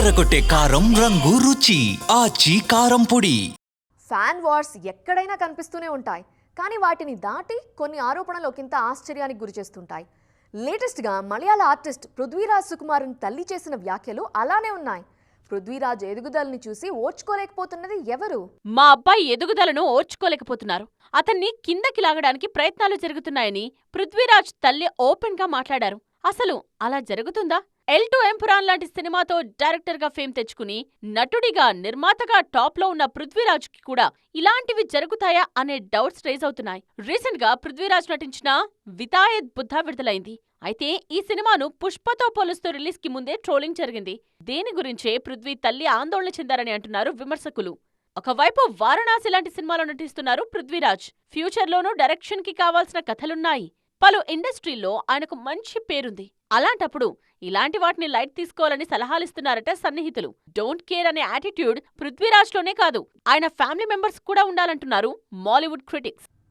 అదరగొట్టే కారం రంగు రుచి ఆచి కారం పొడి. ఫ్యాన్ వార్స్ ఎక్కడైనా కనిపిస్తూనే ఉంటాయి. కానీ వాటిని దాటి కొన్ని ఆరోపణలు ఒకంత ఆశ్చర్యానికి గురిచేస్తుంటాయి లేటెస్ట్గా మలయాళ ఆర్టిస్ట్ పృథ్వీరాజ్ సుకుమారన్ తల్లి చేసిన వ్యాఖ్యలు అలానే ఉన్నాయి. పృథ్వీరాజ్ ఎదుగుదలని చూసి ఓర్చుకోలేకపోతున్నది ఎవరు? మా అబ్బాయి ఎదుగుదలను ఓర్చుకోలేకపోతున్నారు. అతన్ని కిందకి లాగడానికి ప్రయత్నాలు జరుగుతున్నాయని పృథ్వీరాజ్ తల్లి ఓపెన్గా మాట్లాడారు. అసలు అలా జరుగుతుందా? ఎల్ టు ఎంపురాన్ లాంటి సినిమాతో డైరెక్టర్గా ఫేమ్ తెచ్చుకుని నటుడిగా నిర్మాతగా టాప్లో ఉన్న పృథ్వీరాజ్కి కూడా ఇలాంటివి జరుగుతాయా అనే డౌట్స్ రేజ్ అవుతున్నాయి. రీసెంట్గా పృథ్వీరాజ్ నటించిన వితాయత్ బుద్ధ విడుదలైంది. అయితే ఈ సినిమాను పుష్పతో పోలుస్తూ రిలీజ్కి ముందే ట్రోలింగ్ జరిగింది. దేని గురించే పృథ్వీ తల్లి ఆందోళన చెందారని అంటున్నారు విమర్శకులు. ఒకవైపు వారణాసి లాంటి సినిమాలో నటిస్తున్నారు పృథ్వీరాజ్. ఫ్యూచర్లోనూ డైరెక్షన్కి కావాల్సిన కథలున్నాయి. పలు ఇండస్ట్రీల్లో ఆయనకు మంచి పేరుంది. అలాంటప్పుడు ఇలాంటి వాటిని లైట్ తీసుకోవాలని సలహాలిస్తున్నారట సన్నిహితులు. డోంట్ కేర్ అనే యాటిట్యూడ్ పృథ్వీరాజ్లోనే కాదు ఆయన ఫ్యామిలీ మెంబర్స్ కూడా ఉండాలంటున్నారు మాలీవుడ్ క్రిటిక్స్.